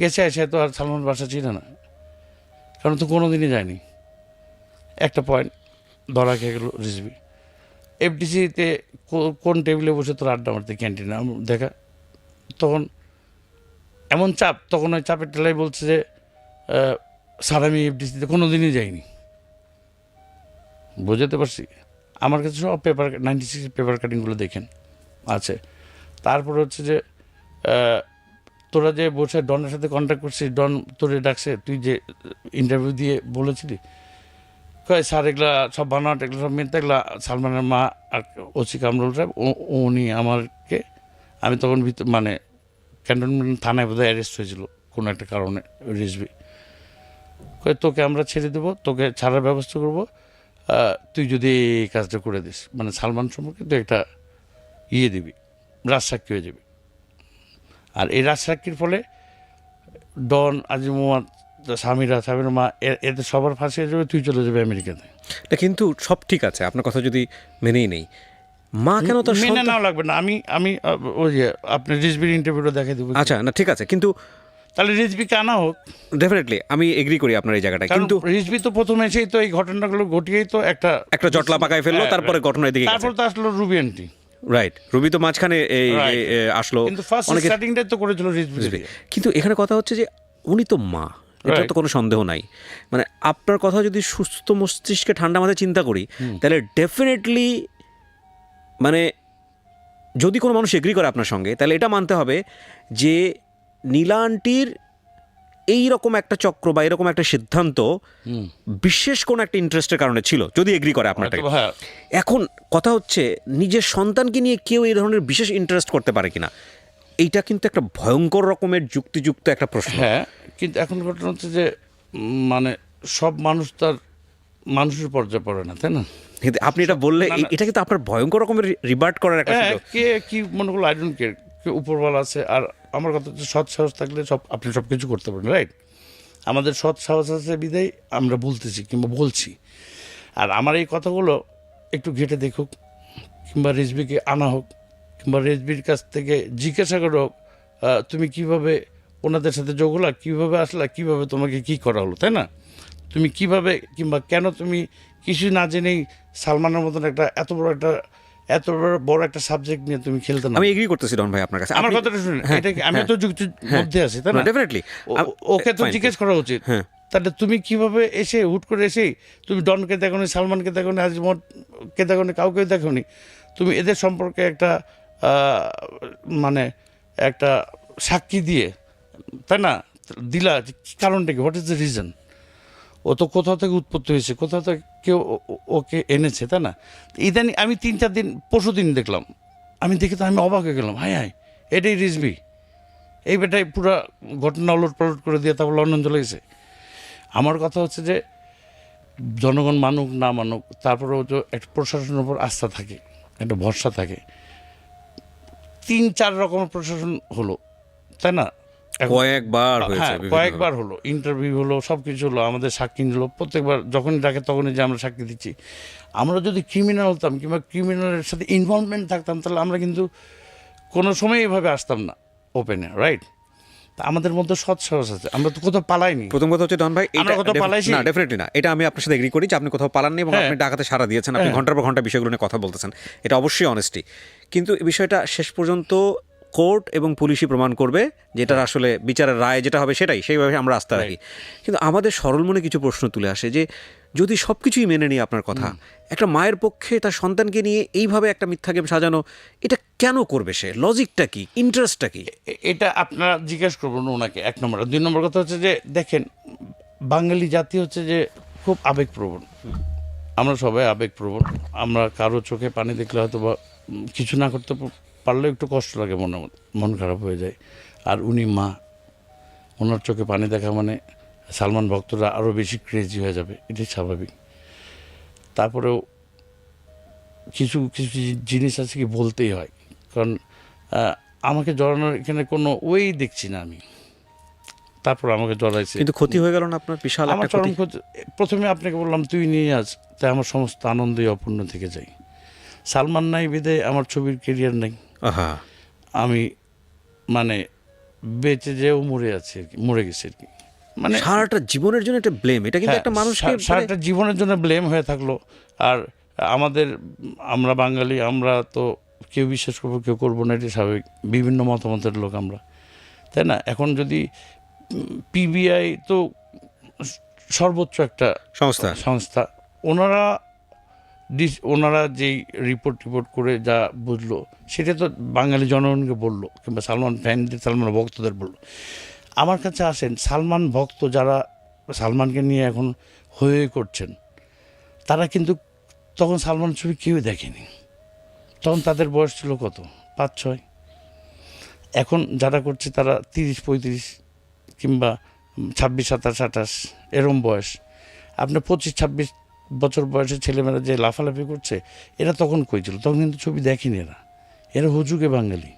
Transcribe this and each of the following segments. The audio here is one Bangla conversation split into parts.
গেছে এসে তো আর সালমান বাসা চিনে না। কারণ তো কোনো দিনই যায়নি। একটা পয়েন্ট ধরা খেয়ে গেল রিসবি এফডিসিতে কোন টেবিলে বসে তোর আড্ডা মারতে ক্যান্টিনে দেখা। তখন এমন চাপ, তখন ওই চাপের টেলাই বলছে যে স্যার, আমি এফডিসিতে কোনো দিনই যাইনি। বোঝাতে পারছি? আমার কাছে সব পেপার নাইনটি সিক্স পেপার কাটিংগুলো দেখেন, আছে। তারপর হচ্ছে যে তোরা যে বসে ডনের সাথে কন্ট্যাক্ট করছিস, ডন তোরে ডাকছে, তুই যে ইন্টারভিউ দিয়ে বলেছিলি। কয়, স্যার, এগুলা সব বানাট এগুলো সব মিথ্যা, এগুলা সালমানের মা আর ওসি কামরুল সাহেব উনি আমাকে আমি তখন ভিতর মানে ক্যান্টনমেন্ট থানায় বোধহয় অ্যারেস্ট হয়েছিল কোনো একটা কারণে রিসবি কয়, তোকে আমরা ছেড়ে দেবো, তোকে ছাড়ার ব্যবস্থা করব তুই যদি এই কাজটা করে দিস। মানে সালমান সম্পর্কে তুই একটা ইয়ে দিবি, রাজসাক্ষী হয়ে যাবি। আর এই রাজসাক্ষীর ফলে ডন আজি মোহাম্মদ স্বামীরা স্বামীর মা এ- এদের সবার ফাঁসি হয়ে যাবে তুই চলে যাবে আমেরিকাতে। কিন্তু সব ঠিক আছে আপনার কথা যদি মেনেই নেই। মা কেন তার মেনে নাও লাগবে না আমি আমি ওই যে আপনি রিজবির ইন্টারভিউটা দেখে দেবো। আচ্ছা না ঠিক আছে কিন্তু তাহলে রিজবিকে আনা হোক। ডেফিনেটলি আমি এগ্রি করি আপনার এই জায়গাটায় কিন্তু রিজবি তো প্রথমে এসেই তো এই ঘটনাগুলো ঘটিয়েই তো একটা একটা জটলা পাকায় ফেলল হ্যাঁ, তারপরে ঘটনার দিকে তারপর তো আসলো রুবি আন্টি রাইট রবি তো মাঝখানে এই আসলো। কিন্তু ফার্স্ট অনেকে স্টার্টিংটাই তো করেছিল কিন্তু এখানে কথা হচ্ছে যে উনি তো মা। এটা তো কোনো সন্দেহ নাই। মানে আপনার কথা যদি সুস্থ মস্তিষ্কে ঠান্ডা মাথায় চিন্তা করি তাহলে ডেফিনেটলি মানে যদি কোনো মানুষ এগ্রি করে আপনার সঙ্গে তাহলে এটা মানতে হবে যে নীলা আন্টির এই রকম একটা চক্র বা এরকম একটা সিদ্ধান্ত বিশেষ কোনো একটা ইন্টারেস্টের কারণে ছিল যদি এগ্রি করে আপনারটা হ্যাঁ। এখন কথা হচ্ছে নিজের সন্তানকে নিয়ে কেউ এই ধরনের বিশেষ ইন্টারেস্ট করতে পারে কিনা? এইটা কিন্তু একটা ভয়ঙ্কর রকমের যুক্তিযুক্ত একটা প্রশ্ন। হ্যাঁ কিন্তু এখন ঘটনা হচ্ছে যে মানে সব মানুষ তার মানুষের পর্যায়ে পড়ে না তাই না? কিন্তু আপনি এটা বললে এটা কিন্তু আপনার ভয়ঙ্কর রকমের রিবার্ট করার একটা হ্যাঁ কে কি মনে করল আই ডোন্ট কেয়ার কে উপরওয়ালা আছে আর আমার কথা হচ্ছে সৎ সাহস থাকলে সব আপনি সব কিছু করতে পারেন রাইট আমাদের সৎ সাহস আছে বিদায় আমরা বলতেছি কিংবা বলছি। আর আমার এই কথাগুলো একটু ঘেটে দেখুক কিংবা রেজবিকে আনা হোক কিংবা রেজবির কাছ থেকে জিজ্ঞাসা করো আহ, তুমি কীভাবে ওনাদের সাথে যোগ হলা কীভাবে আসলা কীভাবে তোমাকে কি করা হলো তাই না? তুমি কীভাবে কিংবা কেন তুমি কিছু না জেনেই সালমানের মতন একটা এত বড় একটা এত বড়- একটা সাবজেক্ট নিয়ে তুমি খেলতে না আমি এগ্রি করতেছি ডন ভাই আপনার কাছে। আমার কথাটা শুনুন হ্যাঁ, এটা আমি হ্যাঁ, তো যুক্তির মধ্যে আছি তাই না? ডেফিনেটলি ওকে তো জিজ্ঞেস করা উচিত। হ্যাঁ। তাহলে তুমি কীভাবে এসে হুট করে এসে তুমি ডনকে দেখো নি সালমানকে দেখো নি আজিমতকে দেখো নি কাউকে দেখো নি তুমি এদের সম্পর্কে একটা মানে একটা সাক্ষী দিয়ে তাই না? দিলা কারণটা কি? হোয়াট ইজ দ্য রিজন ও তো কোথাও থেকে উৎপত্তি হয়েছে কোথাও থেকে কেউ ওকে এনেছে, তাই না? ইদানি আমি তিন চার দিন, পরশু দিন দেখলাম। আমি দেখে তো আমি অবাক হয়ে গেলাম হাই হাই এটাই রিজবি এই বেটাই পুরো ঘটনা উলট পালট করে দিয়ে তারপর লন্ডন চলে গেছে। আমার কথা হচ্ছে যে, জনগণ মানুক, না মানুক, তারপরেও তো একটা প্রশাসনের উপর আস্থা থাকে, একটা ভরসা থাকে। তিন, চার রকমের প্রশাসন হলো, তাই না? কয়েকবার হ্যাঁ কয়েকবার হলো ইন্টারভিউ হলো সব কিছু হলো আমাদের সাক্ষী নিল প্রত্যেকবার যখনই ডাকে তখনই যে আমরা সাক্ষী দিচ্ছি। আমরা যদি ক্রিমিনাল হতাম কিংবা ক্রিমিনালের সাথে ইনভলভমেন্ট থাকতাম তাহলে আমরা কিন্তু কোনো সময় এভাবে আসতাম না ওপেনে রাইট তা আমাদের মধ্যে সৎ সাহস আছে আমরা তো কোথাও পালাইনি। প্রথম কথা হচ্ছে ডন ভাই এটা কোথাও পালাইছি? না ডেফিনেটলি না এটা আমি আপনার সাথে এগ্রি করি যে আপনি কোথাও পালাননি এবং হ্যাঁ। আপনি ডাকাতে সারা দিয়েছেন আপনি ঘণ্টার পর ঘণ্টা বিষয়গুলো নিয়ে কথা বলতেছেন। এটা অবশ্যই অনেস্টি কিন্তু এই বিষয়টা শেষ পর্যন্ত কোর্ট এবং পুলিশই প্রমাণ করবে যেটার আসলে বিচারের রায় যেটা হবে সেটাই সেইভাবে আমরা আস্থা রাখি। কিন্তু আমাদের সরল মনে কিছু প্রশ্ন তুলে আসে যে যদি সব কিছুই মেনে নিই আপনার কথা একটা মায়ের পক্ষে তার সন্তানকে নিয়ে এইভাবে একটা মিথ্যা গেম সাজানো এটা কেন করবে সে? লজিকটা কি? ইন্টারেস্টটা কি? এটা আপনারা জিজ্ঞেস করবেন ওনাকে এক নম্বর। দুই নম্বর কথা হচ্ছে যে দেখেন বাঙালি জাতি হচ্ছে যে খুব আবেগপ্রবণ। আমরা সবাই আবেগপ্রবণ। আমরা কারও চোখে পানি দেখলে হয়তো বা কিছু না করতে পারলেও একটু কষ্ট লাগে মনে মন খারাপ হয়ে যায়। আর উনি মা ওনার চোখে পানি দেখা মানে সালমান ভক্তরা আরও বেশি ক্রেজি হয়ে যাবে এটাই স্বাভাবিক। তারপরেও কিছু কিছু জিনিস আছে কি বলতেই হয়। কারণ আমাকে জড়ানোর এখানে কোনো ওয়েই দেখছি না আমি। তারপর আমাকে জড়াইছে। কিন্তু ক্ষতি হয়ে গেল না আপনার? বিশাল আমার চরম ক্ষতি প্রথমে আপনাকে বললাম তুই নিয়ে আস। তাই আমার সমস্ত আনন্দই অপূর্ণ থেকে যাই সালমান নাই বিদে আমার ছবির কেরিয়ার নেই। আমি মানে বেঁচে যেও মরে আছে আর কি মরে গেছে আর কি। মানে সারাটা জীবনের জন্য একটা ব্লেম এটা কিন্তু হ্যাঁ, একটা মানুষ মানে- সারাটা জীবনের জন্য ব্লেম হয়ে থাকল। আর আমাদের আমরা বাঙালি আমরা তো কেউ বিশ্বাস করব কেউ করব না এটি স্বাভাবিক। বিভিন্ন মতামতের লোক আমরা। তাই না? এখন যদি পিবিআই তো সর্বোচ্চ একটা সংস্থা। সংস্থা। ওনারা ডিস- ওনারা যেই রিপোর্ট টিপোর্ট করে যা বুঝলো, সেটা তো বাঙালি জনগণকে বলল, কিংবা সালমান ফ্যানদের সালমান ভক্তদের বলল। আমার কাছে আসেন, সালমান ভক্ত যারা সালমানকে নিয়ে এখন হয়ে করছেন, তারা কিন্তু তখন সালমান ছবি কেউ দেখেনি। তখন তাদের বয়স ছিল কত? পাঁচ, ছয়। এখন যারা করছে তারা তিরিশ, পঁয়ত্রিশ, কিংবা ছাব্বিশ, সাতাশ, আঠাশ, এরম বয়স। আপনার পঁচিশ, ছাব্বিশ বছর বয়সের ছেলেমেয়েরা যে লাফালাফি করছে এরা তখন কই ছিল? তখন কিন্তু ছবি দেখেনি এরা। এরা হুজুকে বাঙালি।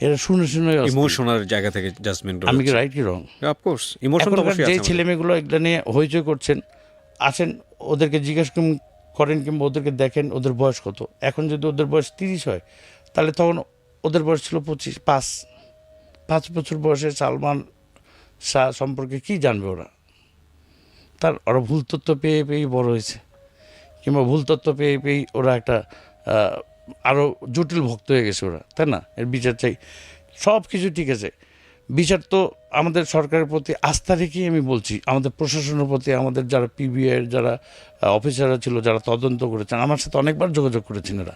এরা শুনে শুনে ইমোশনাল জায়গা থেকে জাজমেন্ট আমি কি রাইট কি রং অফকোর্স ইমোশন তো অবশ্যই যে। ছেলেমেয়েগুলো এগুলো নিয়ে হইচই করছেন আসেন ওদেরকে জিজ্ঞেস করুন- করেন কিংবা ওদেরকে দেখেন ওদের বয়স কত? এখন যদি ওদের বয়স তিরিশ হয় তাহলে তখন ওদের বয়স ছিল পঁচিশ পাঁচ। পাঁচ বছর বয়সে সালমান শাহ সম্পর্কে কি জানবে ওরা? তার ওরা ভুল তথ্য পেয়ে পেয়েই বড় হয়েছে। কিংবা ভুল তথ্য পেয়ে পেয়েই ওরা একটা আরও আরও জটিল ভক্ত হয়ে গেছে ওরা, তাই না? এর বিচার চাই। সব কিছু ঠিক আছে। বিচার তো আমাদের সরকারের প্রতি আস্থা রেখেই আমি বলছি। আমাদের প্রশাসনের প্রতি, আমাদের যারা পিবিআই যারা অফিসাররা ছিল, যারা তদন্ত করেছেন, আমার সাথে অনেকবার যোগাযোগ করেছেন এরা।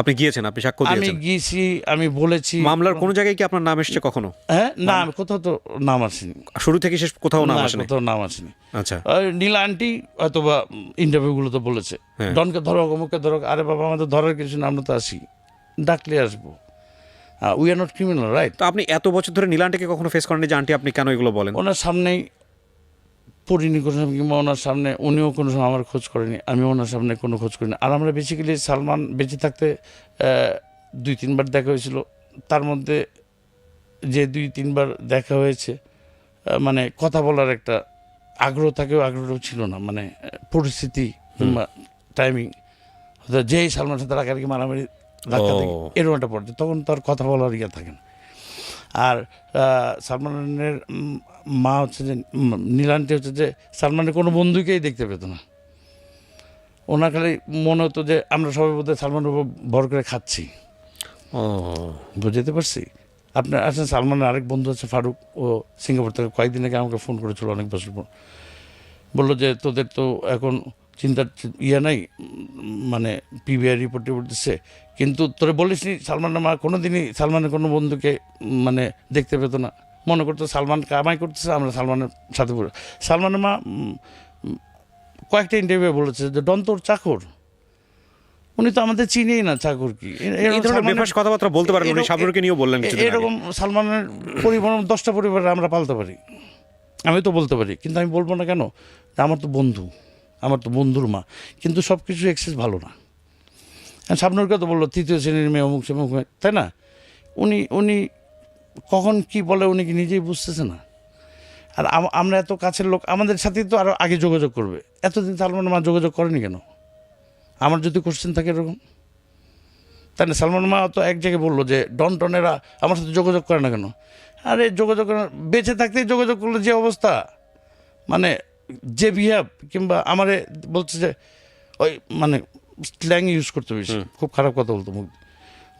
আপনি গিয়েছেন আপনি সাক্ষ্য আমি দিয়েছেন। গিয়েছি আমি বলেছি। মামলার কোনো জায়গায় কি আপনার নাম এসেছে কখনো? হ্যাঁ না আমি কোথাও তো নাম আসেনি। শুরু থেকে শেষ কোথাও নাম না, আসেনি? কোথাও নাম আসেনি। আচ্ছা। আর নীলা আন্টি অথবা ইন্টারভিউগুলো তো বলেছে। হ্যাঁ। ডনকে ধরো অমুককে ধরো আরে বাবা আমাদের ধরার কিছু না আমরা তো আসি। ডাকলে আসব। We are not criminal right তো আপনি এত বছর ধরে নীল নীলান্টিকে কখনো ফেস করেননি যে আন্টি আপনি কেন এগুলো বলেন? ওনার সামনেই পড়িনি কোনো সময় কিংবা ওনার সামনে উনিও কোনো সময় আমার খোঁজ করেনি আমি ওনার সামনে কোনো খোঁজ করিনি। আর আমরা বেসিক্যালি সালমান বেঁচে থাকতে দুই তিনবার দেখা হয়েছিল। তার মধ্যে যে দুই তিনবার দেখা হয়েছে মানে কথা বলার একটা আগ্রহ থাকেও আগ্রহ ছিল না মানে পরিস্থিতি কিংবা টাইমিং যেই সালমানের সাথে রাখার কি মারামারি এরকম একটা পড়ছে তখন তার কথা বলার ইয়ে থাকে না। আর সালমানের মা হচ্ছে যে উম, নীলান্টি হচ্ছে যে সালমানের কোনো বন্ধুকেই দেখতে পেত না। ওনার খালি মনে হতো যে আমরা সবাই বোধহয় সালমানের উপর ভর করে খাচ্ছি। ও। বুঝতে পারছি? আপনার আছেন সালমানের আরেক বন্ধু আছে ফারুক ও সিঙ্গাপুর থেকে কয়েকদিন আগে আমাকে ফোন করেছিল অনেক বছর পর। বলল যে তোদের তো এখন চিন্তার ইয়ে নাই মানে পিবিআই রিপোর্ট টিপোর্ট দিচ্ছে কিন্তু তোরে বলিস নি সালমানের মা কোনো দিনই সালমানের কোনো বন্ধুকে মানে দেখতে পেতো না। মনে করতো সালমান কামাই করতেছে আমরা সালমানের সাথে পড়ে সালমানের মা কয়েকটা ইন্টারভিউ বলেছে যে ডন তোর চাকর? উনি তো আমাদের চিনেই না চাকর কি। কথাবার্তা বলতে পারেন উনি এরকম- নিয়েও বললেন। এরকম সালমানের পরিবার দশটা পরিবার আমরা পালতে পারি। আমি তো বলতে পারি কিন্তু আমি বলব না কেন? আমার তো বন্ধু। আমার তো বন্ধুর মা। কিন্তু সব কিছু এক্সেস ভালো না। সাবনুরকে তো বলল, তৃতীয় শ্রেণির মেয়ে, অমুক সেমুক তাই না? উনি উনি কখন কি বলে উনি কি নিজেই বুঝতেছে না। আর আম- আমরা এত কাছের লোক, আমাদের সাথেই তো আরও আগে যোগাযোগ করবে। এতদিন সালমান মা যোগাযোগ করেনি কেন? আমার যদি কোশ্চেন থাকে এরকম। তাই না? সালমান মা তো এক জায়গায় বলল যে, ডন টনেরা আমার সাথে যোগাযোগ করে না কেন? আরে যোগাযোগ বেঁচে থাকতেই যোগাযোগ করলে যে অবস্থা। মানে যে বিহেভ কিংবা আমারে বলছে যে ওই মানে স্ল্যাং ইউজ করতে বেশি। খুব খারাপ কথা বলতো মুখ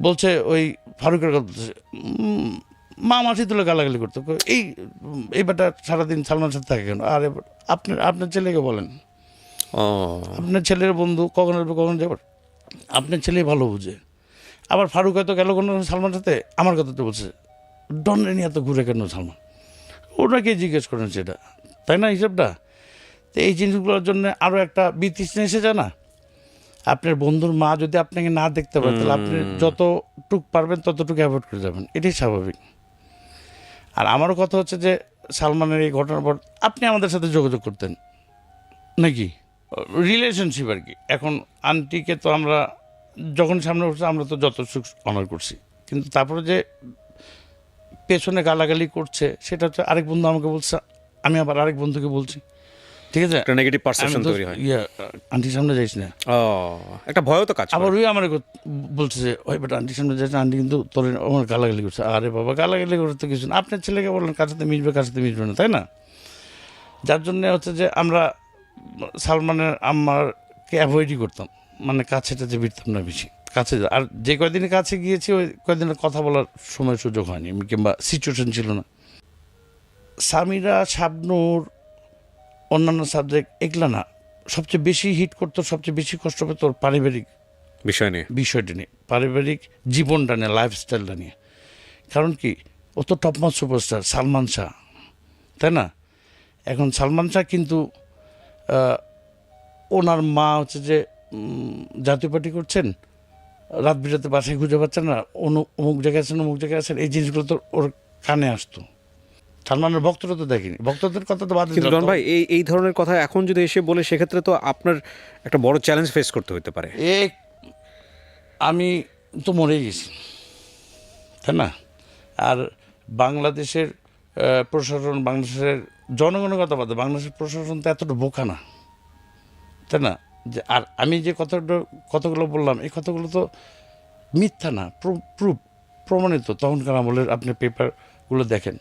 বলছে ওই ফারুকের কথা বলছে মা মাসি তুলে গালাগালি করতো। এই এই বেটা সারাদিন সালমানের সাথে থাকে কেন? আরে আপনার আপনার ছেলেকে বলেন। ও। আপনার ছেলের বন্ধু কখন আসবে কখন যাবে? আপনার ছেলে ভালো বুঝে। আবার ফারুক হয়তো গেল কোনো সালমানের সাথে আমার কথা তো বলছে ডনরে নিয়ে এত ঘুরে কেন সালমান? ওনাকে জিজ্ঞেস করেন সেটা। তাই না হিসাবটা? তো এই জিনিসগুলোর জন্য আরও একটা বিতৃষ্ণা এসে যায় না? আপনার বন্ধুর মা যদি আপনাকে না দেখতে পারে তাহলে আপনি যতটুক পারবেন ততটুকু অ্যাভয়েড করে যাবেন। এটাই স্বাভাবিক। আর আমারও কথা হচ্ছে যে সালমানের এই ঘটনার পর আপনি আমাদের সাথে যোগাযোগ করতেন। নাকি? রিলেশনশিপ আর কি। এখন আন্টিকে তো আমরা যখন সামনে উঠছে আমরা তো যত সুখ অনার করছি। কিন্তু তারপরে যে পেছনে গালাগালি করছে সেটা হচ্ছে আরেক বন্ধু আমাকে বলছে আমি আবার আরেক বন্ধুকে বলছি। ঠিক আছে? একটা নেগেটিভ পারসেপশন তৈরি হয়। ইয়া আন্টির সামনে যাইস না। ও একটা ভয়ও তো কাজ আবার ওই আমার বলছে যে ওই বেটা আন্টির সামনে যাচ্ছে আন্টি কিন্তু তোর আমার গালাগালি করছে। আরে বাবা গালাগালি করতে তো কিছু না। আপনার ছেলেকে বললেন সাথে মিশবে সাথে মিশবে না। তাই না? যার জন্য হচ্ছে যে আমরা সালমানের আম্মারকে অ্যাভয়েডই করতাম। মানে কাছে টাছে ভিড়তাম না বেশি। কাছে আর যে কয়দিনে কাছে গিয়েছি ওই কয়দিনের কথা বলার সময় সুযোগ হয়নি কিংবা সিচুয়েশন ছিল না। সামিরা শাবনুর অন্যান্য সাবজেক্ট এগুলা না সবচেয়ে বেশি হিট করতো সবচেয়ে বেশি কষ্ট পেত ওর পারিবারিক বিষয় নিয়ে। বিষয়টা নিয়ে পারিবারিক জীবনটা নিয়ে লাইফস্টাইলটা নিয়ে। কারণ কি ও তো টপমাস সুপারস্টার সালমান শাহ তাই না? এখন সালমান শাহ কিন্তু ওনার মা হচ্ছে যে জাতীয় পার্টি করছেন রাত বিরাতে বাসায় খুঁজে পাচ্ছেন না অনু অমুক জায়গায় আছেন অমুক জায়গায় আছেন এই জিনিসগুলো তো ওর কানে আসতো। সালমানের ভক্তরা তো দেখেনি। ভক্তদের কথা তো বাদ দিলাম ভাই এই এই ধরনের কথা এখন যদি এসে বলে সেক্ষেত্রে তো আপনার একটা বড় চ্যালেঞ্জ ফেস করতে হতে পারে। এ আমি তো মরে গেছি। তাই না? আর বাংলাদেশের প্রশাসন বাংলাদেশের জনগণের কথা বাদে বাংলাদেশের প্রশাসন তো এতটা বোকা না। তাই না? যে আর আমি যে কথাগুলো কথাগুলো বললাম এই কথাগুলো তো মিথ্যা না প্রুফ প্রমাণিত। তখনকার আমলের আপনি পেপারগুলো দেখেন।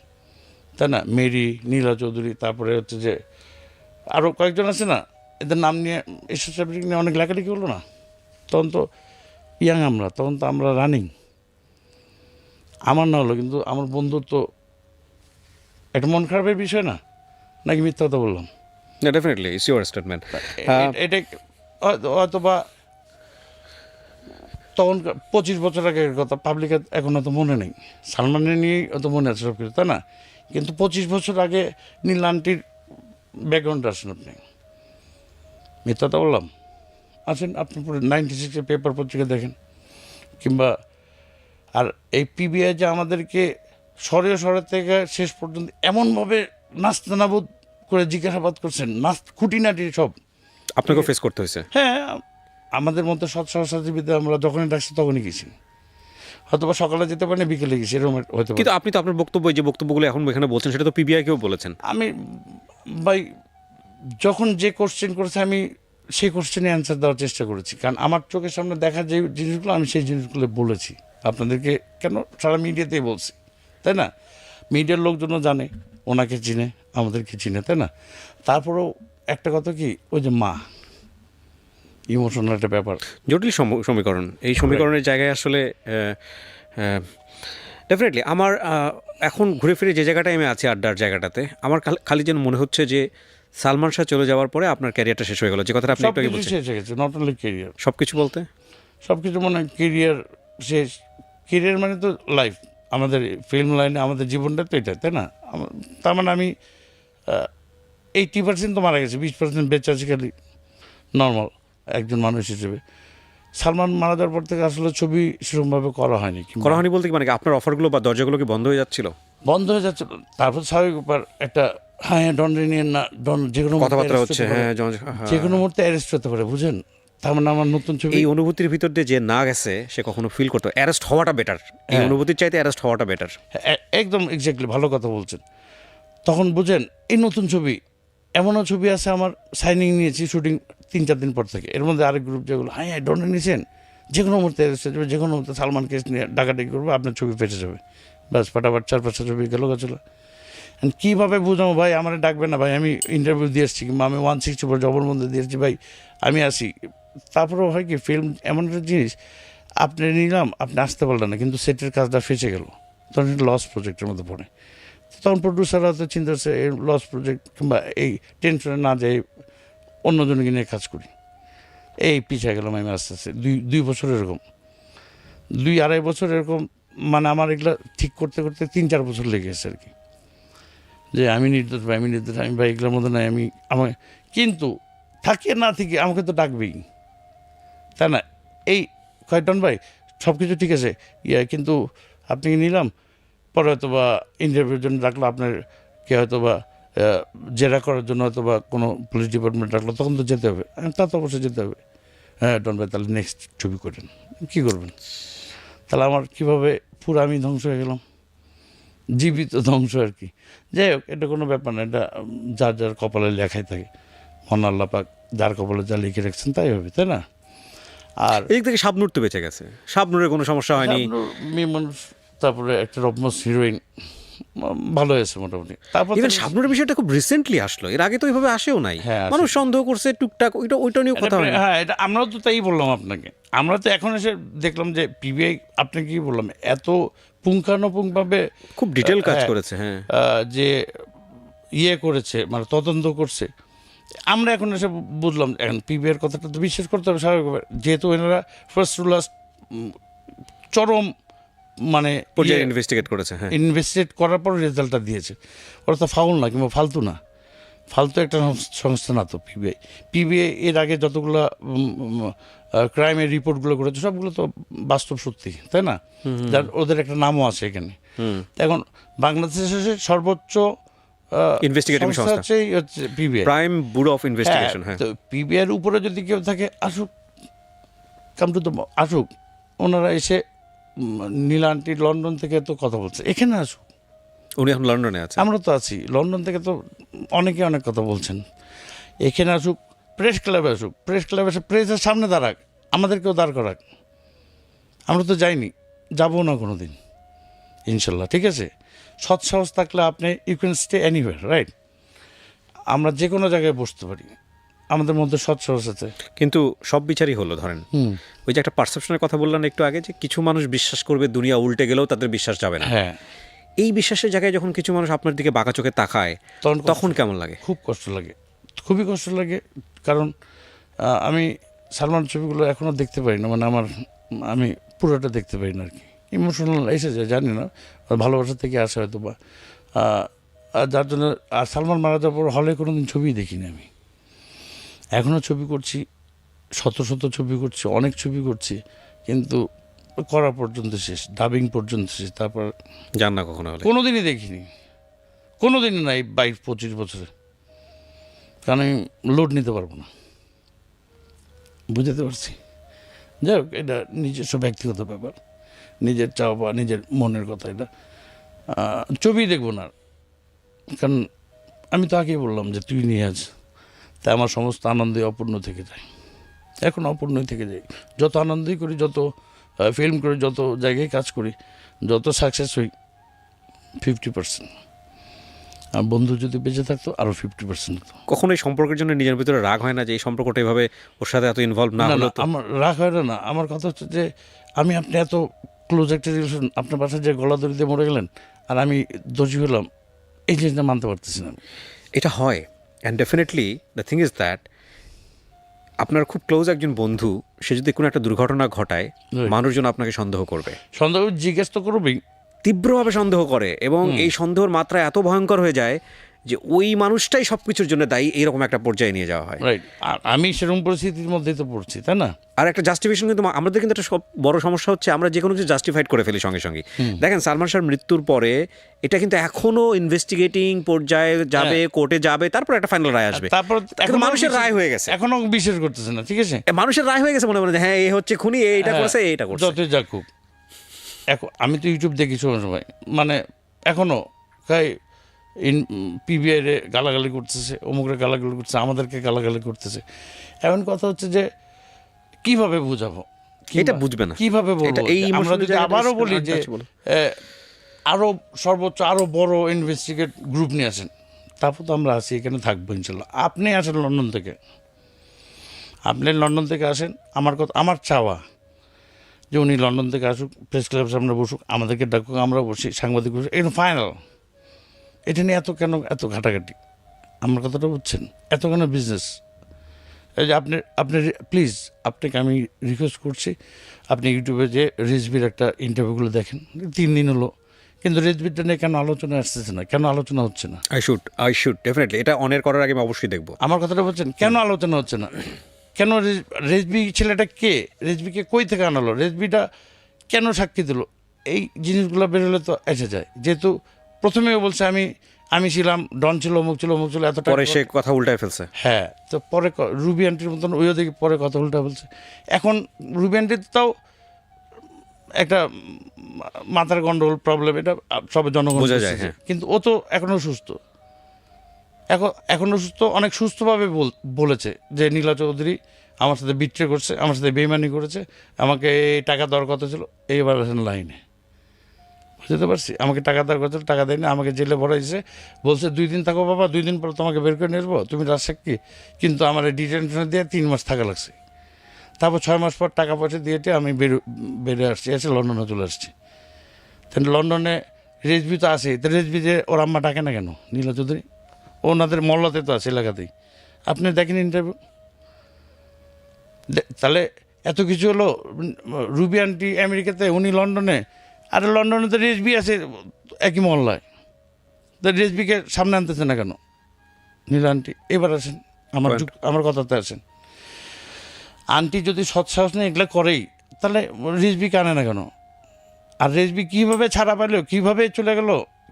তাই না? মেরি নীলা চৌধুরী তারপরে হচ্ছে যে আরও কয়েকজন আছে না? এদের নাম নিয়ে এসব সাবজেক্ট নিয়ে অনেক লেখালেখি হলো না? তখন তো ইয়াং আমরা তখন তো আমরা রানিং আমার না হলো কিন্তু আমার বন্ধুর তো একটা মন খারাপের বিষয় না? নাকি মিথ্যা কথা বললাম? না ডেফিনেটলি ইটস ইউর স্টেটমেন্ট এটা হয়তো বা তখন পঁচিশ বছর আগের কথা পাবলিক এখন অত মনে নেই। সালমানের নিয়েই অত মনে আছে সব কিছু তাই না? কিন্তু পঁচিশ বছর আগে নীল আন্টির ব্যাকগ্রাউন্ড আসেন আপনি। মিথ্যা তো বললাম? আসেন আপনি পুরো নাইনটি সিক্সের পেপার পত্রিকা দেখেন। কিংবা আর এই পিবিআই যে আমাদেরকে সরে সরে থেকে শেষ পর্যন্ত এমনভাবে নাস্তানাবোধ করে জিজ্ঞাসাবাদ করছেন নাচ খুঁটিনাটি সব। আপনাকেও ফেস করতে হয়েছে? হ্যাঁ আমাদের মধ্যে সৎ সহসাথীবিদ্যা আমরা যখনই ডাকছি তখনই গেছি হয়তো বা সকালে যেতে পারি না বিকেলে গেছি এরকম হয়তো কিন্তু আপনি তো আপনার বক্তব্য যে বক্তব্যগুলো এখন এখানে বলছেন সেটা তো পিবিআই কেও বলেছেন আমি ভাই যখন যে কোশ্চেন করেছে আমি সেই কোশ্চেনে অ্যান্সার দেওয়ার চেষ্টা করেছি কারণ আমার চোখের সামনে দেখা যে জিনিসগুলো আমি সেই জিনিসগুলো বলেছি আপনাদেরকে কেন সারা মিডিয়াতেই বলছি তাই না মিডিয়ার লোকজনও জানে ওনাকে চিনে আমাদেরকে চিনে তাই না তারপরেও একটা কথা কি ওই যে মা ইমোশনাল একটা ব্যাপার। জটিল সম- সমীকরণ। এই সমীকরণের জায়গায় আসলে ডেফিনেটলি আমার এখন ঘুরে ফিরে যে জায়গাটায় আমি আছি আড্ডার জায়গাটাতে আমার খাল- খালি যেন মনে হচ্ছে যে সালমান শাহ চলে যাওয়ার পরে আপনার ক্যারিয়ারটা শেষ হয়ে গেল। যে কথাটা আপনি একটু আগে বলছেন। শেষ হয়ে গেছে নট অনলি কেরিয়ার সব কিছু বলতে? সব কিছু মনে কেরিয়ার শেষ। কেরিয়ার মানে তো লাইফ আমাদের ফিল্ম লাইনে আমাদের জীবনটা তো এটা তাই না? তার মানে আমি এইটি পার্সেন্ট তো মারা গেছে বিশ পার্সেন্ট বেঁচে আছে খালি নর্মাল একজন মানুষ হিসেবে। সালমান মারা যাওয়ার পর থেকে আসলে ছবি সেরকমভাবে করা হয়নি করা হয়নি বলতে কি মানে আপনার অফারগুলো বা দরজাগুলো কি বন্ধ হয়ে যাচ্ছিল? বন্ধ হয়ে যাচ্ছে। তারপর স্বাভাবিক ব্যাপার একটা হ্যাঁ ডন নিয়ে না ডন যে কোনো কথাবার্তা হচ্ছে হ্যাঁ হ্যাঁ। যে কোনো মুহূর্তে অ্যারেস্ট হতে পারে বুঝেন? তার মানে আমার নতুন ছবি এই অনুভূতির ভিতর দিয়ে যে না গেছে সে কখনো ফিল করতো। অ্যারেস্ট হওয়াটা বেটার এই হ্যাঁ। অনুভূতির চাইতে অ্যারেস্ট হওয়াটা বেটার একদম এক্স্যাক্টলি ভালো কথা বলছেন। তখন বুঝেন এই নতুন ছবি এমনও ছবি আছে আমার সাইনিং নিয়েছি শুটিং তিন, চার দিন পর থেকে। এর মধ্যে আরেক গ্রুপ যেগুলো হ্যাঁ হ্যাঁ ডনে নিয়েছেন যে কোনো মুহূর্তে যে কোনো মুহূর্তে সালমান কেস নিয়ে ডাকাডাকি করব, আপনার ছবি ফেটে যাবে। ব্যাস, ফাটাফাট চার, পাঁচটা ছবি গেল গেছিল কীভাবে বুঝাবো ভাই, আমার ডাকবে না ভাই? আমি ইন্টারভিউ দিয়ে এসেছি, কিংবা আমি ওয়ান সিক্সটি ফোর জবর মধ্যে দিয়ে এসেছি ভাই, আমি আসি। তারপরেও হয় কি ফিল্ম এমন একটা জিনিস, আপনি নিলাম, আপনি আসতে পারলেন না, কিন্তু সেটের কাজটা ফেঁচে গেল। তখন লস প্রজেক্টের মধ্যে পড়ে। তখন প্রডিউসাররা তো চিন্তা করছে, এই লস প্রজেক্ট কিংবা এই টেনশনে না যাই অন্যজনকে নিয়ে কাজ করি। এই পিছিয়ে গেলাম আমি আস্তে আস্তে। দুই দুই বছর এরকম। দুই আড়াই বছর এরকম মানে আমার এগুলো ঠিক করতে করতে তিন, চার বছর লেগে গেছে আর কি। যে আমি নির্দোষ ভাই, আমি নির্দোষ, আমি ভাই এগুলোর মধ্যে নাই, আমি আমাকে কিন্তু থাকি না থেকে আমাকে তো ডাকবেই। তাই না? এই কয়টন ভাই সব কিছু ঠিক আছে? ইয়ে কিন্তু আপনি নিলাম? পরে হয়তো বা ইন্টারভিউর জন্য ডাকলো আপনার কে হয়তো বা জেরা করার জন্য হয়তো বা কোনো পুলিশ ডিপার্টমেন্ট ডাকলো তখন তো যেতে হবে। তা তো অবশ্যই যেতে হবে। হ্যাঁ ডন ভাই তাহলে নেক্সট ছবি করেন। কী করবেন? তাহলে আমার কীভাবে পুরো আমি ধ্বংস হয়ে গেলাম? জীবিত ধ্বংস আর কি। যাই হোক এটা কোনো ব্যাপার না এটা যার যার কপালে লেখাই থাকে। মন আল্লাহ পাক যার কপালে যা লিখে রাখছেন তাই হবে তাই না? আর এদিক থেকে শাবনুর তো বেঁচে গেছে। শাবনুরের কোনো সমস্যা হয়নি। মেয়ে মানুষ তারপরে একটা রকমস হিরোইন ভালো হয়েছে মোটামুটি। তারপর ইভেন শাবনুরের বিষয়টা খুব রিসেন্টলি আসলো এর আগে তো ওইভাবে আসেও নাই। হ্যাঁ, মানুষ সন্দেহ করছে টুকটাক ওইটা ওইটা নিয়ে কথা হয় হ্যাঁ এটা আমরাও তো তাই বললাম আপনাকে। আমরা তো এখন এসে দেখলাম যে পিবিআই আপনাকে কি বললাম এত পুঙ্খানুপুঙ্খভাবে খুব ডিটেল কাজ হ্যাঁ, করেছে হ্যাঁ। যে ইয়ে করেছে মানে তদন্ত করছে। আমরা এখন এসে বুঝলাম এখন পিবিআর কথাটা তো বিশ্বাস করতে হবে স্বাভাবিকভাবে। যেহেতু এনারা ফার্স্ট টু লাস্ট চরম মানে পর্যায়ে ইনভেস্টিগেট করেছে হ্যাঁ। ইনভেস্টিগেট করার পর রেজাল্টটা দিয়েছে। ওরা তো ফাউল না কিংবা ফালতু না। ফালতু একটা সংস্থা না তো পিবিআই পিবিআই এর আগে যতগুলো ক্রাইমের রিপোর্টগুলো করেছে সবগুলো তো বাস্তব সত্যি তাই না? যার ওদের একটা নামও আছে এখানে। এখন বাংলাদেশের সর্বোচ্চ Investigative সংস্থা। হচ্ছে PBI prime bureau of investigation হ্যাঁ তো পিবিআর উপরে যদি কেউ থাকে আসুক কাম টু দ্য আসুক ওনারা এসে নীলা আন্টি লন্ডন থেকে তো কথা বলছে। এখানে আসুক উনি এখন লন্ডনে আছে আমরা তো আছি। লন্ডন থেকে তো অনেকে অনেক কথা বলছেন। এখানে আসুক প্রেস ক্লাবে আসুক। প্রেস ক্লাবে এসে প্রেসের সামনে দাঁড়াক। আমাদেরকেও দাঁড় করাক। আমরা তো যাইনি। যাব না কোনো দিন ইনশাল্লাহ ঠিক আছে? সৎ সাহস থাকলে আপনি you can stay anywhere right আমরা যে কোনো জায়গায় বসতে পারি। আমাদের মধ্যে সৎ আছে। কিন্তু সব বিচারই হলো ধরেন। ওই যে একটা পারসেপশনের কথা বললেন একটু আগে যে কিছু মানুষ বিশ্বাস করবে দুনিয়া উল্টে গেলেও তাদের বিশ্বাস যাবে না। হ্যাঁ। এই বিশ্বাসের জায়গায় যখন কিছু মানুষ আপনার দিকে বাঁকা চোখে তাকায় তখন কেমন লাগে? খুব কষ্ট লাগে। খুবই কষ্ট লাগে কারণ আমি সালমান ছবিগুলো এখনও দেখতে পারি না মানে আমার আমি পুরোটা দেখতে পারি না আর কি। ইমোশনাল এসে যায় জানি না ভালোবাসা থেকে আসে হয়তো বা আর যার জন্য আর সালমান মারা যাওয়ার পর হলে কোনো দিন ছবিই দেখিনি আমি। এখনও ছবি করছি শত শত ছবি করছি অনেক ছবি করছি কিন্তু করা পর্যন্ত শেষ ডাবিং পর্যন্ত শেষ তারপর জান না কখনো হলে। কোনোদিনই দেখিনি। কোনো দিন না এই বাইশ পঁচিশ বছরে। কারণ আমি লোড নিতে পারব না। বুঝতে পারছি? যাই হোক এটা নিজস্ব ব্যক্তিগত ব্যাপার। নিজের চাওয়া বা নিজের মনের কথা এটা। ছবি দেখব না। কারণ আমি তো আগেই বললাম যে তুই নিয়ে আজ তাই আমার সমস্ত আনন্দে অপূর্ণ থেকে যায়। এখন অপূর্ণই থেকে যায়। যত আনন্দই করি যত ফিল্ম করি যত জায়গায় কাজ করি যত সাকসেস হই ফিফটি পার্সেন্ট আর বন্ধু যদি বেঁচে থাকতো আরও ফিফটি পার্সেন্ট কখনো এই সম্পর্কের জন্য নিজের ভিতরে রাগ হয় না যে এই সম্পর্কটা এভাবে ওর সাথে এত ইনভলভ না হলো তো? আমার রাগ হয় না না। আমার কথা হচ্ছে যে আমি আপনি এত ক্লোজ একটা রিলেশন আপনার বাসায় যে গলা দড়িতে মরে গেলেন আর আমি দোষী হলাম এই জিনিসটা মানতে পারতেছি না আমি। এটা হয়। And definitely the thing is that আপনার খুব ক্লোজ একজন বন্ধু সে যদি কোনো একটা দুর্ঘটনা ঘটায়. মানুষজন আপনাকে সন্দেহ করবে। সন্দেহ জিজ্ঞেস তো করবেই। তীব্রভাবে সন্দেহ করে এবং এই সন্দেহের মাত্রা এত ভয়ঙ্কর হয়ে যায় যে ওই মানুষটাই সব কিছুর জন্য দায়ী এইরকম একটা পর্যায়ে নিয়ে যাওয়া হয়। রাইট আর আমি সেরকম পরিস্থিতির মধ্যেই তো পড়ছি তাই না? আর একটা জাস্টিফিকেশন কিন্তু আমাদের কিন্তু একটা সব বড় সমস্যা হচ্ছে আমরা যে কোনো কিছু জাস্টিফাইড করে ফেলি সঙ্গে সঙ্গে। দেখেন সালমান শাহর মৃত্যুর পরে এটা কিন্তু এখনও ইনভেস্টিগেটিং পর্যায়ে যাবে কোর্টে যাবে তারপর একটা ফাইনাল রায় আসবে। তারপর এখন মানুষের রায় হয়ে গেছে। এখনও বিশ্বাস করতেছে না ঠিক আছে? মানুষের রায় হয়ে গেছে মনে মনে হ্যাঁ এ হচ্ছে খুনি এইটা হ্যাঁ, করছে এইটা করছে। যতই যাক খুব এখন আমি তো ইউটিউব দেখি সময় সময় মানে এখনও কাই ইন পিবিআই রে গালাগালি করতেছে অমুকরে গালাগালি করতেছে আমাদেরকে গালাগালি করতেছে। এখন কথা হচ্ছে যে কীভাবে বুঝাবো? এটা বুঝবে না। কীভাবে বলব? এই আমরা যদি আবারও বলি যে. এ, সর্বোচ্চ আরও বড় ইনভেস্টিগেট গ্রুপ নিয়ে আসেন। তারপর তো আমরা আছি এখানে থাকব ইনশাল্লাহ। আপনি আসেন লন্ডন থেকে। আপনি লন্ডন থেকে আসেন আমার কথা আমার চাওয়া যে উনি লন্ডন থেকে আসুক প্রেস ক্লাবের সামনে বসুক আমাদেরকে ডাকুক আমরা বসি সাংবাদিক বসুক এটা ফাইনাল এটা নিয়ে এত কেন এত ঘাটাঘাটি? আমার কথাটা বুঝছেন? এত কেন বিজনেস এই যে আপনি আপনি প্লিজ আপনাকে আমি রিকোয়েস্ট করছি আপনি ইউটিউবে যে রেজবির একটা ইন্টারভিউগুলো দেখেন তিন দিন হলো কিন্তু রেজবিরটা নিয়ে কেন আলোচনা আসতেছে না? কেন আলোচনা হচ্ছে না? I should I should definitely এটা অনের করার আগে আমি অবশ্যই দেখব। আমার কথাটা বলছেন কেন আলোচনা হচ্ছে না? কেন রেজবি ছেলেটা কে? রেজবিকে কই থেকে আনালো? রেজবিটা কেন সাক্ষী দিল? এই জিনিসগুলো বেরোলে তো এসে যায়। যেহেতু প্রথমেও বলছে আমি আমি ছিলাম ডন ছিল অমুক ছিল অমুক ছিল এতটা পরে সে কথা উল্টায় ফেলছে হ্যাঁ তো পরে রুবি আন্টির মতন ওইও দেখি পরে কথা উল্টা বলছে এখন রুবি আন্টির তাও একটা মাথার গন্ডগোল প্রবলেম এটা সব জনগণ বোঝা। যায়, হ্যাঁ। কিন্তু ও তো এখনও সুস্থ এখন এখনও সুস্থ অনেক সুস্থভাবে বল- বলেছে যে নীলা চৌধুরী আমার সাথে বিট্রে করছে আমার সাথে বেইমানি করেছে আমাকে এই টাকা দেওয়ার কথা ছিল এইবার লাইনে বুঝতে পারছি। আমাকে টাকা দেওয়ার কথা টাকা দেয়নি, আমাকে জেলে ভরাইছে। বলছে, দুই দিন থাকো বাবা, দুই দিন পর তোমাকে বের করে আসব। তুমি রাজশাকী কিন্তু আমার ডিটেনশনে দিয়ে তিন মাস থাকা লাগছে। তারপর ছয় মাস পর টাকা পয়সা দিয়েতে আমি বেরো, বেরিয়ে আসছি, এসে লন্ডনে চলে আসছি। তাহলে লন্ডনে রেজবি তো আছে তো রেজবি যে ওর আম্মা ডাকে না কেন? নীলা চৌধুরী? ওনাদের মল্লাতে তো আছে এলাকাতেই। আপনি দেখেন ইন্টারভিউ তাহলে এত কিছু হলো রুবি আন্টি আমেরিকাতে, উনি লন্ডনে আর লন্ডনে তো রেজবি আছে একই মহল্লায়। তো রেজবিকে সামনে আনতেছে না কেন? নীল আন্টি এবার আসেন আমার আমার কথাতে আসেন। আন্টি যদি সৎসাহস নিয়ে এগুলো করেই তাহলে রেজবিকে আনে না কেন? আর রেজবি কীভাবে ছাড়া পেল কীভাবে চলে গেল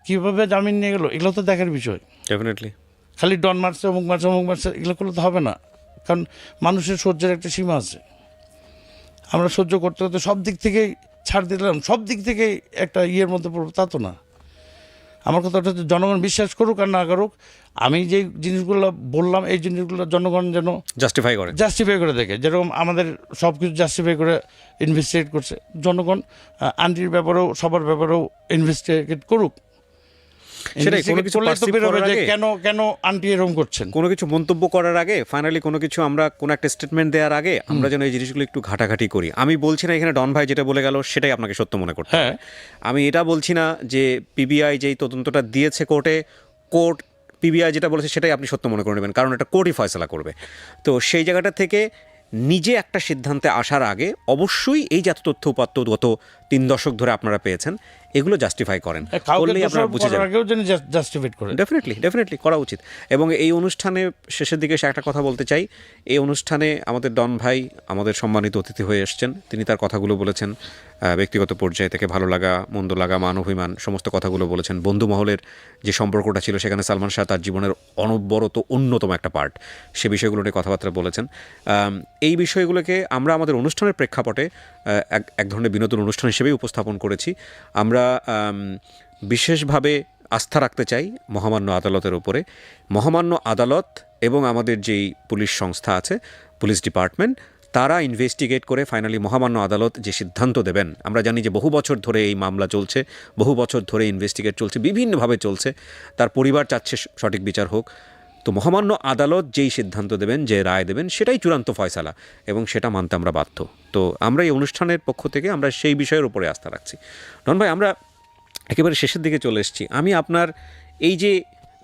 কীভাবে জামিন নিয়ে গেলো এগুলো তো দেখার বিষয়। ডেফিনেটলি খালি ডন মারছে অমুক মারছে অমুক মারছে এগুলো করলে তো হবে না। কারণ মানুষের সহ্যের একটা সীমা আছে। আমরা সহ্য করতে করতে সব দিক থেকেই ছাড় দিলাম সব দিক থেকে একটা ইয়ের মধ্যে পড়ব তা তো না। আমার কথা হচ্ছে জনগণ বিশ্বাস করুক আর না করুক আমি যে জিনিসগুলো বললাম এই জিনিসগুলো জনগণ যেন জাস্টিফাই করে। জাস্টিফাই করে দেখে যেরকম আমাদের সব কিছু জাস্টিফাই করে ইনভেস্টিগেট করছে জনগণ আন্টির ব্যাপারেও সবার ব্যাপারেও ইনভেস্টিগেট করুক। সেটাই, কোনো কিছু করলে তো perceive বেরোবে করার যে কেন কেন আন্টি এরকম করছেন? কোনো কিছু মন্তব্য করার আগে ফাইনালি কোনো কিছু আমরা কোনো একটা স্টেটমেন্ট দেওয়ার আগে আমরা যেন এই জিনিসগুলো একটু ঘাটাঘাটি করি। আমি বলছি না এখানে ডন ভাই যেটা বলে গেল সেটাই আপনাকে সত্য মনে করতে হ্যাঁ। আমি এটা বলছি না যে পিবিআই যেই তদন্তটা দিয়েছে কোর্টে কোর্ট পিবিআই যেটা বলেছে সেটাই আপনি সত্য মনে করে নেবেন কারণ এটা কোর্টই ফয়সলা করবে। তো সেই জায়গাটা থেকে নিজে একটা সিদ্ধান্তে আসার আগে অবশ্যই এই জাতীয় তথ্য উপাত্ত গত তিন দশক ধরে আপনারা পেয়েছেন। এগুলো জাস্টিফাই করেন। হ্যাঁ, করলেই আপনারা বুঝে যাবেন। যেন ডেফিনেটলি ডেফিনেটলি করা উচিত। এবং এই অনুষ্ঠানে শেষের দিকে সে একটা কথা বলতে চাই। এই অনুষ্ঠানে আমাদের ডন ভাই আমাদের সম্মানিত অতিথি হয়ে এসছেন। তিনি তার কথাগুলো বলেছেন। ব্যক্তিগত পর্যায়ে থেকে ভালো লাগা, মন্দ লাগা, মান, অভিমান, সমস্ত কথাগুলো বলেছেন। বন্ধু মহলের যে সম্পর্কটা ছিল সেখানে সালমান শাহ তার জীবনের অনবরত অন্যতম একটা পার্ট সে বিষয়গুলো নিয়ে কথাবার্তা বলেছেন। এই বিষয়গুলোকে আমরা আমাদের অনুষ্ঠানের প্রেক্ষাপটে এক এক ধরনের বিনোদন অনুষ্ঠান হিসেবেই উপস্থাপন করেছি। আমরা বিশেষভাবে আস্থা রাখতে চাই মহামান্য আদালতের উপরে। মহামান্য আদালত এবং আমাদের যেই পুলিশ সংস্থা আছে, পুলিশ ডিপার্টমেন্ট তারা ইনভেস্টিগেট করে ফাইনালি মহামান্য আদালত যে সিদ্ধান্ত দেবেন, আমরা জানি যে বহু বছর ধরে এই মামলা চলছে, বহু বছর ধরে ইনভেস্টিগেট চলছে, বিভিন্নভাবে চলছে, তার পরিবার চাচ্ছে সঠিক বিচার হোক। তো মহামান্য আদালত যেই সিদ্ধান্ত দেবেন, যে রায় দেবেন, সেটাই চূড়ান্ত ফয়সালা এবং সেটা মানতে আমরা বাধ্য। তো আমরা এই অনুষ্ঠানের পক্ষ থেকে আমরা সেই বিষয়ের উপরে আস্থা রাখছি। ডন ভাই, আমরা একেবারে শেষের দিকে চলে এসেছি। আমি আপনার এই যে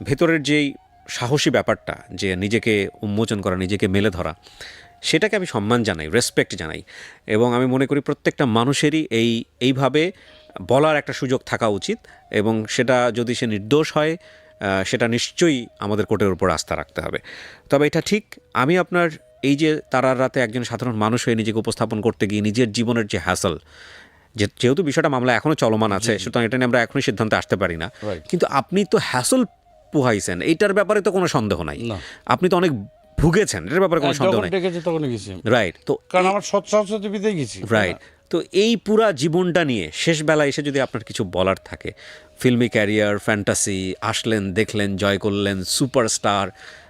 ভেতরের যেই সাহসী ব্যাপারটা, যে নিজেকে উন্মোচন করা, নিজেকে মেলে ধরা সেটাকে আমি সম্মান জানাই রেসপেক্ট জানাই। এবং আমি মনে করি প্রত্যেকটা মানুষেরই এই এইভাবে বলার একটা সুযোগ থাকা উচিত এবং সেটা যদি সে নির্দোষ হয় সেটা নিশ্চয়ই আমাদের কোর্টের উপর আস্থা রাখতে হবে। তবে এটা ঠিক আমি আপনার এই যে তারার রাতে একজন সাধারণ মানুষ হয়ে নিজেকে উপস্থাপন করতে গিয়ে নিজের জীবনের যে হ্যাসল যে যেহেতু বিষয়টা মামলা এখনও চলমান আছে সুতরাং এটা নিয়ে আমরা এখনই সিদ্ধান্তে আসতে পারি না। কিন্তু আপনি তো হ্যাসল পোহাইছেন এইটার ব্যাপারে তো কোনো সন্দেহ নাই। আপনি তো অনেক ভুগেছেন এটার ব্যাপারে কোনো সন্দেহ যখন নাই। ডেকেছে তখন গেছি রাইট তো কারণ আমার সৎ সাহসতে গেছি রাইট তো এই পুরা জীবনটা নিয়ে শেষ বেলায় এসে যদি আপনার কিছু বলার থাকে ফিল্মি ক্যারিয়ার ফ্যান্টাসি আসলেন দেখলেন জয় করলেন সুপারস্টার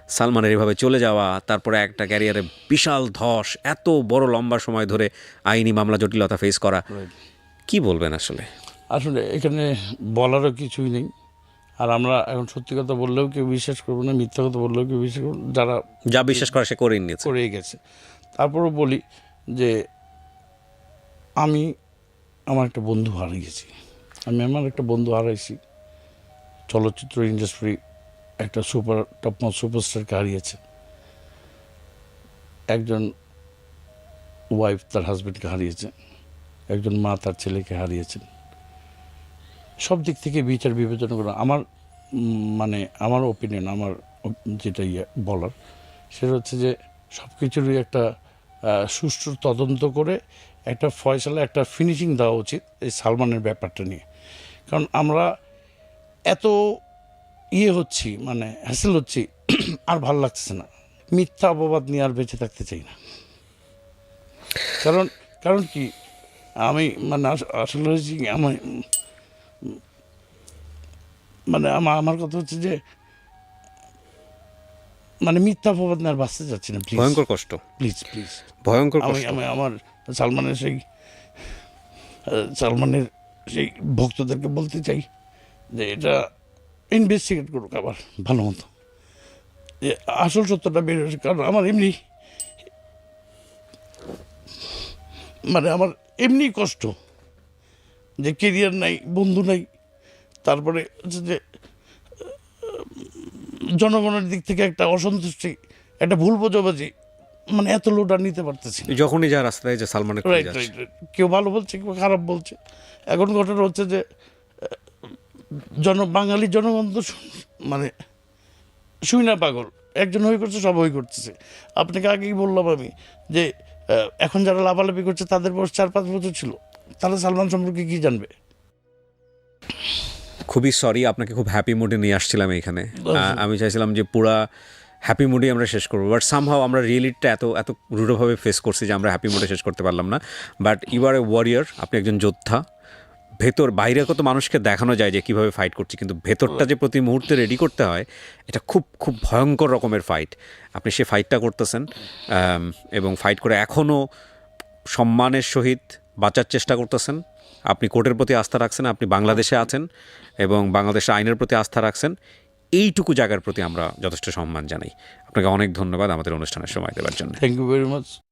সালমানের এভাবে চলে যাওয়া তারপরে একটা ক্যারিয়ারে বিশাল ধস এত বড় লম্বা সময় ধরে আইনি মামলা জটিলতা ফেস করা কি বলবেন আসলে? আসলে এখানে বলারও কিছুই নেই। আর আমরা এখন সত্যি কথা বললেও কেউ বিশ্বাস করব না মিথ্যা কথা বললেও কেউ বিশ্বাস করব যারা যা বিশ্বাস করে সে করেই নিয়েছে। করেই গেছে। তারপরও বলি যে আমি আমার একটা বন্ধু হারিয়েছি আমি আমার একটা বন্ধু হারাইছি। চলচ্চিত্র ইন্ডাস্ট্রি একটা সুপার টপ সুপারস্টারকে হারিয়েছে। একজন ওয়াইফ তার হাজব্যান্ডকে হারিয়েছে। একজন মা তার ছেলেকে হারিয়েছেন সব দিক থেকে বিচার বিবেচনা করা আমার মানে আমার ওপিনিয়ন আমার যেটা ইয়ে বলার, সেটা হচ্ছে যে সব কিছুরই একটা সুষ্ঠু তদন্ত করে একটা ফয়সালা, একটা ফিনিশিং দেওয়া উচিত এই সালমানের ব্যাপারটা নিয়ে। কারণ আমরা এত ইয়ে হচ্ছি মানে হ্যাসেল হচ্ছি, আর ভালো লাগতেছে না। মিথ্যা অপবাদ নিয়ে আর বেঁচে থাকতে চাই না। কারণ কারণ কি? আমি মানে আস- আসলে আমি মানে আমার আমার কথা হচ্ছে যে মানে মিথ্যা আর বাঁচতে চাচ্ছি না প্লিজ ভয়ঙ্কর কষ্ট। প্লিজ প্লিজ ভয়ঙ্কর আমি আমি আমার সালমানের সেই সালমানের সেই ভক্তদেরকে বলতে চাই যে এটা ইনভেস্টিগেট করুক আবার ভালো মতো। যে আসল সত্যটা বের হয়েছে কারণ আমার এমনি মানে আমার এমনি কষ্ট। যে কেরিয়ার নাই বন্ধু নাই তারপরে হচ্ছে যে জনগণের দিক থেকে একটা অসন্তুষ্টি একটা ভুল বোঝাবাজি মানে এত লোড আর নিতে পারতেছি যখনই যা রাস্তায় যে রাইট রাইট রাইট কেউ ভালো বলছে কেউ খারাপ বলছে। এখন ঘটনা হচ্ছে যে জন বাঙালি জনগণ তো মানে শুই না পাগল। একজন হয়ে করছে সব হয়ে করতেছে। আপনাকে আগেই বললাম আমি যে এখন যারা লাভালাভি করছে তাদের বয়স চার পাঁচ বছর ছিল। তারা সালমান সম্পর্কে কি জানবে? খুবই সরি আপনাকে খুব হ্যাপি মুডে নিয়ে আসছিলাম এখানে। আমি চাইছিলাম যে পুরা হ্যাপি মুডে আমরা শেষ করব। বাট সামহাও আমরা রিয়েলিটিটা এত এত রূঢ়ভাবে ফেস করছি যে আমরা হ্যাপি মুডে শেষ করতে পারলাম না। But you are a warrior আপনি একজন যোদ্ধা। ভেতর বাইরে কত মানুষকে দেখানো যায় যে কীভাবে ফাইট করছি কিন্তু ভেতরটা যে প্রতি মুহূর্তে রেডি করতে হয় এটা খুব খুব ভয়ঙ্কর রকমের ফাইট আপনি সে ফাইটটা করতেছেন এবং ফাইট করে এখনও সম্মানের সহিত বাঁচার চেষ্টা করতেছেন। আপনি কোর্টের প্রতি আস্থা রাখছেন, আপনি বাংলাদেশে আছেন এবং বাংলাদেশের আইনের প্রতি আস্থা রাখছেন। এইটুকু জায়গার প্রতি আমরা যথেষ্ট সম্মান জানাই। আপনাকে অনেক ধন্যবাদ আমাদের অনুষ্ঠানের সময় দেওয়ার জন্য। Thank you very much